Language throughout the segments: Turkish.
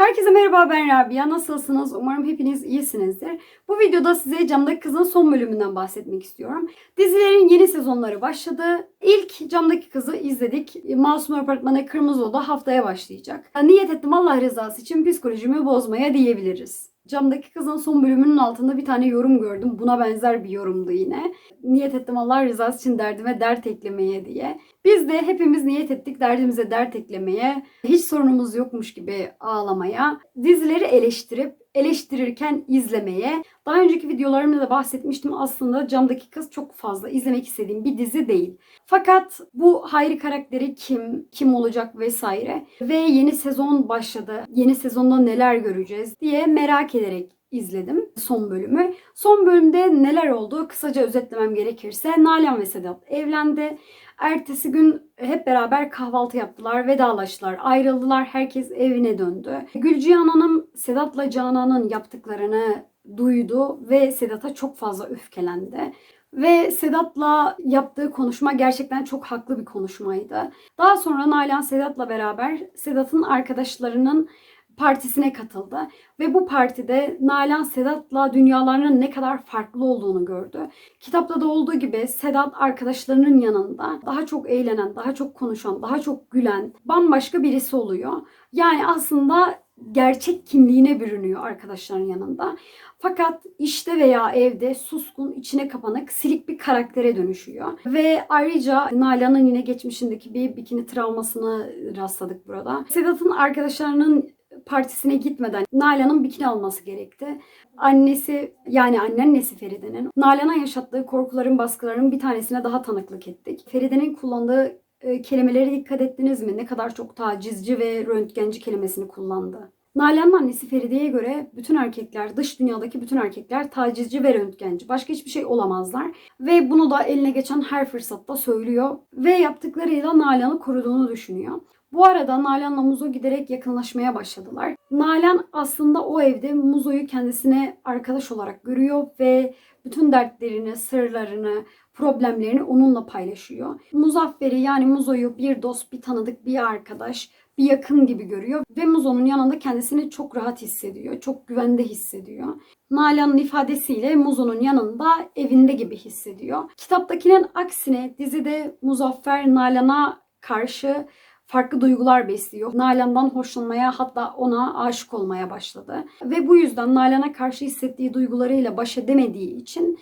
Herkese merhaba ben Rabia. Nasılsınız? Umarım hepiniz iyisinizdir. Bu videoda size Camdaki Kız'ın son bölümünden bahsetmek istiyorum. Dizilerin yeni sezonları başladı. İlk Camdaki Kız'ı izledik. Masum Apartmanı Kırmızı Oda haftaya başlayacak. Niyet ettim Allah rızası için psikolojimi bozmaya diyebiliriz. Camdaki Kız'ın son bölümünün altında bir tane yorum gördüm. Buna benzer bir yorumdu yine. Niyet ettim Allah rızası için derdime dert eklemeye diye. Biz de hepimiz niyet ettik derdimize dert eklemeye, hiç sorunumuz yokmuş gibi ağlamaya, dizileri eleştirip eleştirirken izlemeye. Daha önceki videolarımda da bahsetmiştim aslında Camdaki Kız çok fazla izlemek istediğim bir dizi değil. Fakat bu Hayri karakteri kim, kim olacak vesaire ve yeni sezon başladı. Yeni sezonda neler göreceğiz diye merak ederek izledim son bölümü. Son bölümde neler oldu kısaca özetlemem gerekirse Nalan ve Sedat evlendi. Ertesi gün hep beraber kahvaltı yaptılar, vedalaştılar, ayrıldılar, herkes evine döndü. Gülcihan Hanım Sedat'la Canan'ın yaptıklarını duydu ve Sedat'a çok fazla öfkelendi. Ve Sedat'la yaptığı konuşma gerçekten çok haklı bir konuşmaydı. Daha sonra Nalan Sedat'la beraber Sedat'ın arkadaşlarının partisine katıldı ve bu partide Nalan Sedat'la dünyalarının ne kadar farklı olduğunu gördü. Kitapta da olduğu gibi Sedat arkadaşlarının yanında daha çok eğlenen, daha çok konuşan, daha çok gülen, bambaşka birisi oluyor. Yani aslında gerçek kimliğine bürünüyor arkadaşların yanında. Fakat işte veya evde suskun, içine kapanık, silik bir karaktere dönüşüyor. Ve ayrıca Nalan'ın yine geçmişindeki bir bikini travmasını rastladık burada. Sedat'ın arkadaşlarının partisine gitmeden Nalan'ın bikini alması gerekti. Annesi yani anneannesi Feride'nin Nalan'a yaşattığı korkuların baskılarının bir tanesine daha tanıklık ettik. Feride'nin kullandığı e, kelimelere dikkat ettiniz mi? Ne kadar çok tacizci ve röntgenci kelimesini kullandı. Nalan'ın annesi Feride'ye göre bütün erkekler, dış dünyadaki bütün erkekler tacizci ve röntgenci. Başka hiçbir şey olamazlar. Ve bunu da eline geçen her fırsatta söylüyor. Ve yaptıklarıyla Nalan'ı koruduğunu düşünüyor. Bu arada Nalan'la Muzo giderek yakınlaşmaya başladılar. Nalan aslında o evde Muzo'yu kendisine arkadaş olarak görüyor ve bütün dertlerini, sırlarını, problemlerini onunla paylaşıyor. Muzaffer'i yani Muzo'yu bir dost, bir tanıdık, bir arkadaş, bir yakın gibi görüyor ve Muzo'nun yanında kendisini çok rahat hissediyor, çok güvende hissediyor. Nalan'ın ifadesiyle Muzo'nun yanında evinde gibi hissediyor. Kitaptakinin aksine dizide Muzaffer Nalan'a karşı farklı duygular besliyor. Nalan'dan hoşlanmaya hatta ona aşık olmaya başladı. Ve bu yüzden Nalan'a karşı hissettiği duygularıyla baş edemediği için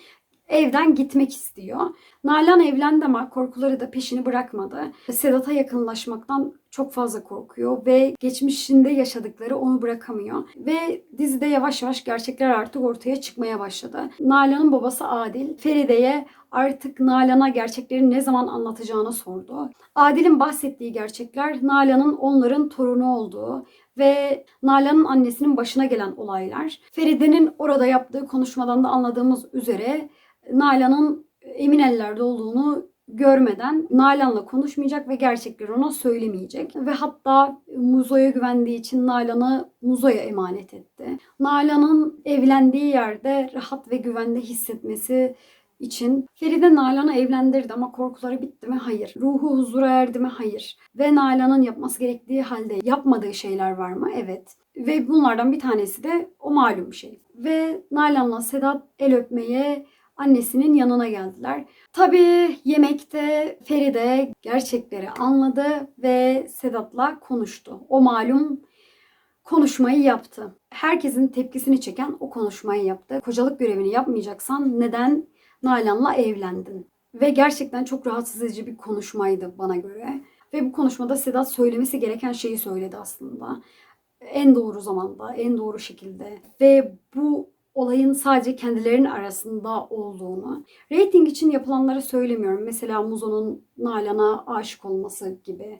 evden gitmek istiyor. Nalan evlendi ama korkuları da peşini bırakmadı. Sedat'a yakınlaşmaktan çok fazla korkuyor ve geçmişinde yaşadıkları onu bırakamıyor. Ve dizide yavaş yavaş gerçekler artık ortaya çıkmaya başladı. Nalan'ın babası Adil, Feride'ye artık Nalan'a gerçekleri ne zaman anlatacağını sordu. Adil'in bahsettiği gerçekler Nalan'ın onların torunu olduğu ve Nalan'ın annesinin başına gelen olaylar. Feride'nin orada yaptığı konuşmadan da anladığımız üzere Nalan'ın emin ellerde olduğunu görmeden Nalan'la konuşmayacak ve gerçekleri ona söylemeyecek. Ve hatta Muzo'ya güvendiği için Nalan'ı Muzo'ya emanet etti. Nalan'ın evlendiği yerde rahat ve güvende hissetmesi için Feride Nalan'ı evlendirdi ama korkuları bitti mi? Hayır. Ruhu huzura erdi mi? Hayır. Ve Nalan'ın yapması gerektiği halde yapmadığı şeyler var mı? Evet. Ve bunlardan bir tanesi de o malum şey. Ve Nalan'la Sedat el öpmeye annesinin yanına geldiler. Tabii yemekte Feride gerçekleri anladı ve Sedat'la konuştu. O malum konuşmayı yaptı. Herkesin tepkisini çeken o konuşmayı yaptı. Kocalık görevini yapmayacaksan neden Nalan'la evlendin? Ve gerçekten çok rahatsız edici bir konuşmaydı bana göre. Ve bu konuşmada Sedat söylemesi gereken şeyi söyledi aslında. En doğru zamanda, en doğru şekilde. Ve bu olayın sadece kendilerinin arasında olduğunu. Rating için yapılanları söylemiyorum. Mesela Muzo'nun Nalan'a aşık olması gibi.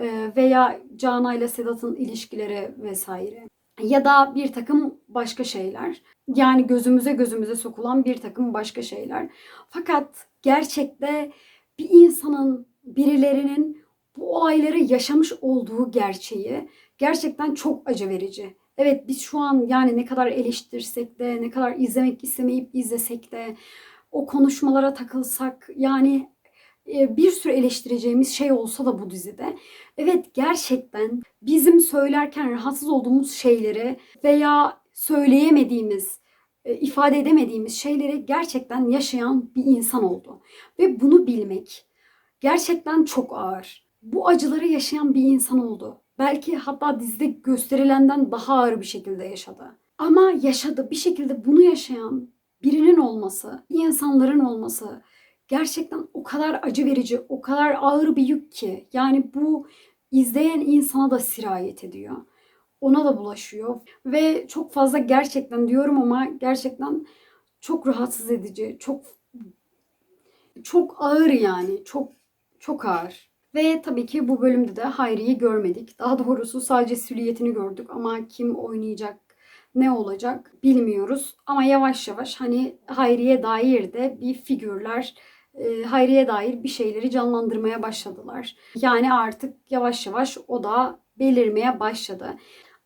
Ee, Veya Cana ile Sedat'ın ilişkileri vesaire. Ya da bir takım başka şeyler. Yani gözümüze gözümüze sokulan bir takım başka şeyler. Fakat gerçekte bir insanın, birilerinin bu olayları yaşamış olduğu gerçeği gerçekten çok acı verici. Evet biz şu an yani ne kadar eleştirsek de ne kadar izlemek istemeyip izlesek de o konuşmalara takılsak yani e, bir sürü eleştireceğimiz şey olsa da bu dizide. Evet gerçekten bizim söylerken rahatsız olduğumuz şeyleri veya söyleyemediğimiz, e, ifade edemediğimiz şeyleri gerçekten yaşayan bir insan oldu. Ve bunu bilmek gerçekten çok ağır. Bu acıları yaşayan bir insan oldu. Belki hatta dizide gösterilenden daha ağır bir şekilde yaşadı. Ama yaşadı. Bir şekilde bunu yaşayan birinin olması, insanların olması gerçekten o kadar acı verici, o kadar ağır bir yük ki. Yani bu izleyen insana da sirayet ediyor. Ona da bulaşıyor ve çok fazla gerçekten diyorum ama gerçekten çok rahatsız edici, çok çok ağır yani. Çok çok ağır. Ve tabii ki bu bölümde de Hayri'yi görmedik. Daha doğrusu sadece silüetini gördük ama kim oynayacak, ne olacak bilmiyoruz. Ama yavaş yavaş hani Hayri'ye dair de bir figürler, e, Hayri'ye dair bir şeyleri canlandırmaya başladılar. Yani artık yavaş yavaş o da belirmeye başladı.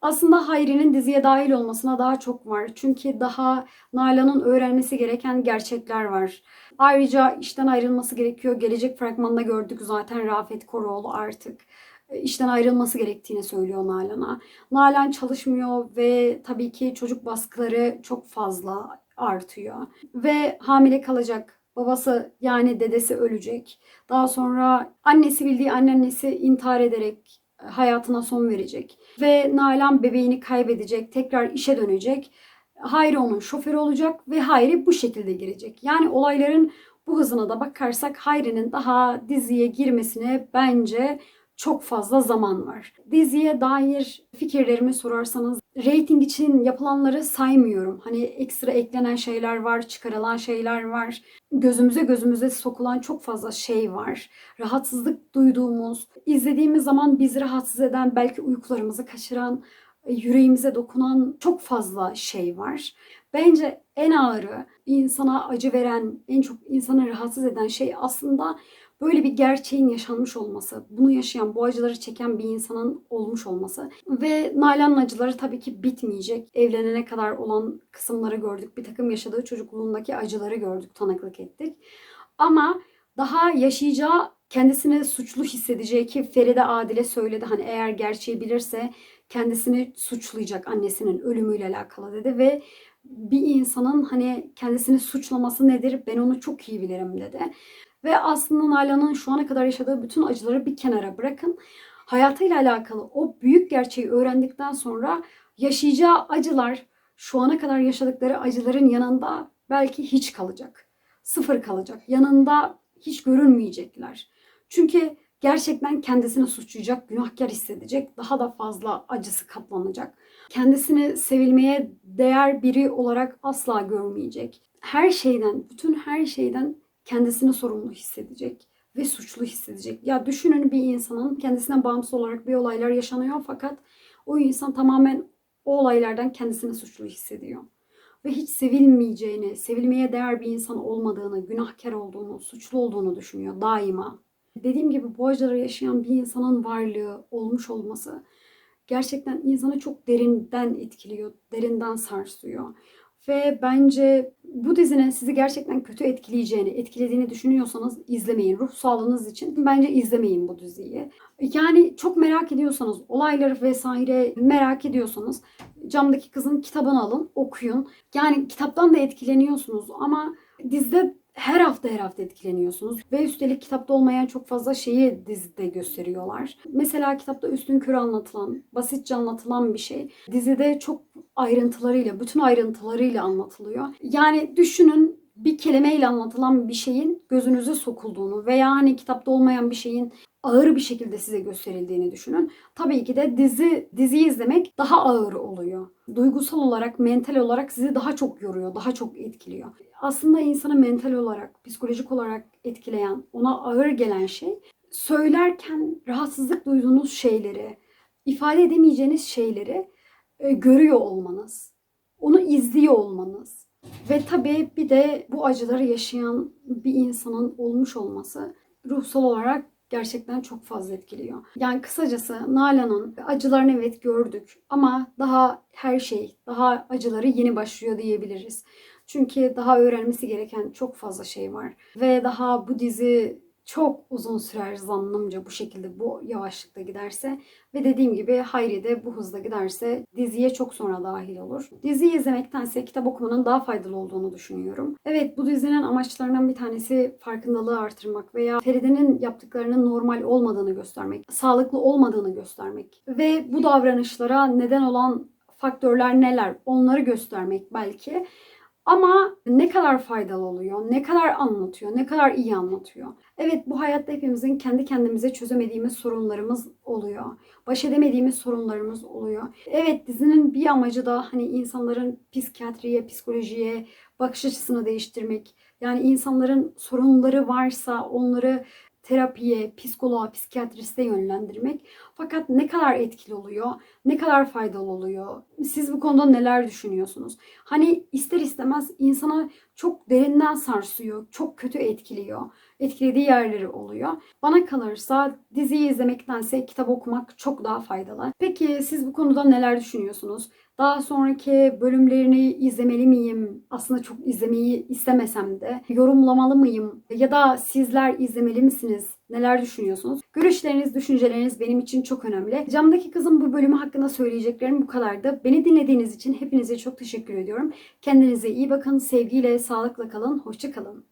Aslında Hayri'nin diziye dahil olmasına daha çok var. Çünkü daha Nalan'ın öğrenmesi gereken gerçekler var. Ayrıca işten ayrılması gerekiyor. Gelecek fragmanda gördük zaten Rafet Koroğlu artık e, işten ayrılması gerektiğini söylüyor Nalan'a. Nalan çalışmıyor ve tabii ki çocuk baskıları çok fazla artıyor. Ve hamile kalacak. Babası yani dedesi ölecek. Daha sonra annesi bildiği anneannesi intihar ederek hayatına son verecek. Ve Nalan bebeğini kaybedecek, tekrar işe dönecek. Hayri onun şoförü olacak ve Hayri bu şekilde girecek. Yani olayların bu hızına da bakarsak Hayri'nin daha diziye girmesine bence çok fazla zaman var. Diziye dair fikirlerimi sorarsanız rating için yapılanları saymıyorum. Hani ekstra eklenen şeyler var, çıkarılan şeyler var. Gözümüze gözümüze sokulan çok fazla şey var. Rahatsızlık duyduğumuz, izlediğimiz zaman bizi rahatsız eden, belki uykularımızı kaçıran, yüreğimize dokunan çok fazla şey var. Bence en ağırı insana acı veren, en çok insanı rahatsız eden şey aslında böyle bir gerçeğin yaşanmış olması, bunu yaşayan, bu acıları çeken bir insanın olmuş olması ve Nalan'ın acıları tabii ki bitmeyecek. Evlenene kadar olan kısımları gördük. Bir takım yaşadığı çocukluğundaki acıları gördük, tanıklık ettik. Ama daha yaşayacağı kendisini suçlu hissedeceği ki Feride Adile söyledi hani eğer gerçeği bilirse kendisini suçlayacak annesinin ölümüyle alakalı dedi ve bir insanın hani kendisini suçlaması nedir ben onu çok iyi bilirim dedi. Ve aslında Nalan'ın şu ana kadar yaşadığı bütün acıları bir kenara bırakın. Hayatıyla alakalı o büyük gerçeği öğrendikten sonra yaşayacağı acılar şu ana kadar yaşadıkları acıların yanında belki hiç kalacak. Sıfır kalacak. Yanında hiç görünmeyecekler. Çünkü gerçekten kendisini suçlayacak, günahkar hissedecek, daha da fazla acısı katlanacak. Kendisini sevilmeye değer biri olarak asla görmeyecek. Her şeyden, bütün her şeyden kendisini sorumlu hissedecek ve suçlu hissedecek. Ya düşünün bir insanın kendisinden bağımsız olarak bir olaylar yaşanıyor fakat o insan tamamen o olaylardan kendisini suçlu hissediyor. Ve hiç sevilmeyeceğini, sevilmeye değer bir insan olmadığını, günahkar olduğunu, suçlu olduğunu düşünüyor daima. Dediğim gibi bu acıları yaşayan bir insanın varlığı, olmuş olması gerçekten insanı çok derinden etkiliyor, derinden sarsıyor. Ve bence bu dizinin sizi gerçekten kötü etkileyeceğini, etkilediğini düşünüyorsanız izlemeyin. Ruh sağlığınız için bence izlemeyin bu diziyi. Yani çok merak ediyorsanız, olayları vesaire merak ediyorsanız Camdaki Kızın kitabını alın, okuyun. Yani kitaptan da etkileniyorsunuz ama dizide her hafta her hafta etkileniyorsunuz. Ve üstelik kitapta olmayan çok fazla şeyi dizide gösteriyorlar. Mesela kitapta üstün körü anlatılan, basitçe anlatılan bir şey. Dizide çok ayrıntılarıyla, bütün ayrıntılarıyla anlatılıyor. Yani düşünün bir kelimeyle anlatılan bir şeyin gözünüze sokulduğunu veya hani kitapta olmayan bir şeyin ağır bir şekilde size gösterildiğini düşünün. Tabii ki de dizi diziyi izlemek daha ağır oluyor. Duygusal olarak, mental olarak sizi daha çok yoruyor, daha çok etkiliyor. Aslında insanı mental olarak, psikolojik olarak etkileyen, ona ağır gelen şey söylerken rahatsızlık duyduğunuz şeyleri, ifade edemeyeceğiniz şeyleri e, görüyor olmanız, onu izliyor olmanız ve tabii bir de bu acıları yaşayan bir insanın olmuş olması ruhsal olarak gerçekten çok fazla etkiliyor. Yani kısacası Nalan'ın acılarını evet gördük ama daha her şey, daha acıları yeni başlıyor diyebiliriz. Çünkü daha öğrenmesi gereken çok fazla şey var. Ve daha bu dizi çok uzun sürer zannımca bu şekilde bu yavaşlıkta giderse ve dediğim gibi Hayri de bu hızla giderse diziye çok sonra dahil olur. Diziyi izlemektense kitap okumanın daha faydalı olduğunu düşünüyorum. Evet bu dizinin amaçlarından bir tanesi farkındalığı artırmak veya Feride'nin yaptıklarının normal olmadığını göstermek, sağlıklı olmadığını göstermek ve bu davranışlara neden olan faktörler neler onları göstermek belki. Ama ne kadar faydalı oluyor, ne kadar anlatıyor, ne kadar iyi anlatıyor. Evet bu hayatta hepimizin kendi kendimize çözemediğimiz sorunlarımız oluyor. Baş edemediğimiz sorunlarımız oluyor. Evet dizinin bir amacı da hani insanların psikiyatriye, psikolojiye bakış açısını değiştirmek. Yani insanların sorunları varsa onları terapiye, psikoloğa, psikiyatriste yönlendirmek. Fakat ne kadar etkili oluyor, ne kadar faydalı oluyor? Siz bu konuda neler düşünüyorsunuz? Hani ister istemez insana çok derinden sarsıyor, çok kötü etkiliyor. Etkilediği yerleri oluyor. Bana kalırsa diziyi izlemektense kitap okumak çok daha faydalı. Peki siz bu konuda neler düşünüyorsunuz? Daha sonraki bölümlerini izlemeli miyim? Aslında çok izlemeyi istemesem de yorumlamalı mıyım? Ya da sizler izlemeli misiniz? Neler düşünüyorsunuz? Görüşleriniz, düşünceleriniz benim için çok önemli. Camdaki kızın bu bölümü hakkında söyleyeceklerim bu kadardı. Beni dinlediğiniz için hepinize çok teşekkür ediyorum. Kendinize iyi bakın, sevgiyle, sağlıkla kalın, hoşça kalın.